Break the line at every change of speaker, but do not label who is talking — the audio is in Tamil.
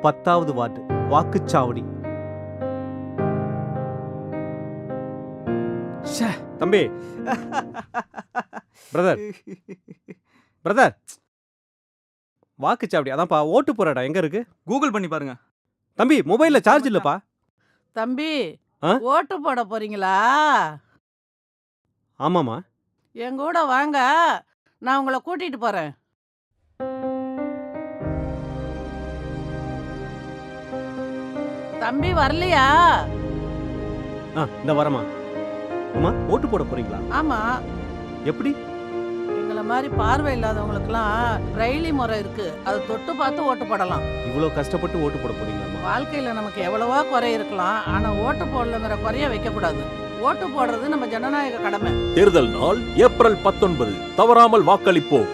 பத்தாவது வார்டு வாக்குச்சாவடி. ச்சே, தம்பி. பிரதர் பிரதர் வாக்குச்சாவடி அதான்ப்பா ஓட்டு போற இடம் எங்க இருக்கு?
கூகுள் பண்ணி பாருங்க.
தம்பி மொபைல்ல சார்ஜ் இல்லப்பா.
தம்பி
ஆ?
ஓட்டு போட போறீங்களா?
ஆமாமா
என் கூட வாங்க நான் உங்களை கூட்டிட்டு போறேன். தம்பி வரலையா?
ஆ இந்த வரமா? அம்மா ஓட்டு போட போறீங்களா?
ஆமா.
எப்படி?
எங்களை மாதிரி பார்வை இல்லாதவங்களுக்குலாம் பிரெய்லி முறை இருக்கு. அதை தொட்டு பார்த்து ஓட்டு போடலாம்.
இவ்வளவு கஷ்டப்பட்டு ஓட்டு போட போறீங்களாம்மா
வாழ்க்கையில நமக்கு எவ்வளவோ குறை இருக்கலாம். ஆனா ஓட்டு போடலங்கிற குறைய வைக்க கூடாது ஓட்டு போடுறது நம்ம ஜனநாயக கடமை.
தேர்தல் நாள் ஏப்ரல் பத்தொன்பது. தவறாமல் வாக்களிப்போம்.